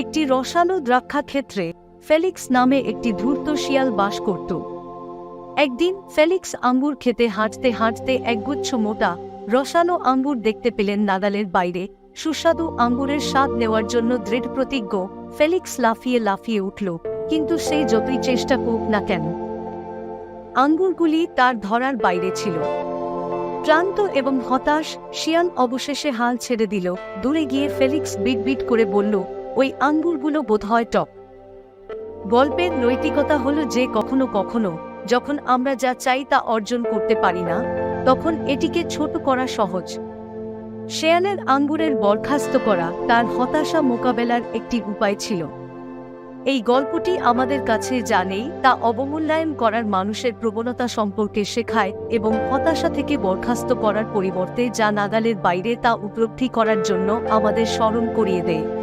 একটি রসালো দ্রাক্ষা ক্ষেত্রে ফেলিক্স নামে একটি ধূর্ত শিয়াল বাস করত। একদিন ফেলিক্স আঙ্গুর খেতে হাঁটতে হাঁটতে একগুচ্ছ মোটা, রসালো আঙ্গুর দেখতে পেলেন নাগালের বাইরে। সুস্বাদু আঙ্গুরের স্বাদ নেওয়ার জন্য দৃঢ় প্রতিজ্ঞ ফেলিক্স লাফিয়ে লাফিয়ে উঠল, কিন্তু সে যতই চেষ্টা করুক না কেন। আঙ্গুরগুলি তার ধরার বাইরে ছিল। ক্লান্ত এবং হতাশ, শিয়াল অবশেষে হাল ছেড়ে দিল। দূরে গিয়ে ফেলিক্স বিট বিট করে বলল ওই আঙ্গুরগুলো বোধহয় টক। গল্পের নৈতিকতা হলো যে কখনো কখনো যখন আমরা যা চাই তা অর্জন করতে পারি না, তখন এটিকে ছোট করা সহজ। শেয়ালের আঙ্গুরের বরখাস্ত করা তার হতাশা মোকাবেলার একটি উপায় ছিল। এই গল্পটি আমাদের কাছে জানেই তা অবমূল্যায়ন করার মানুষের প্রবণতা সম্পর্কে শেখায় এবং হতাশা থেকে বরখাস্ত করার পরিবর্তে যা নাগালের বাইরে তা উপলব্ধি করার জন্য আমাদের স্মরণ করিয়ে দেয়।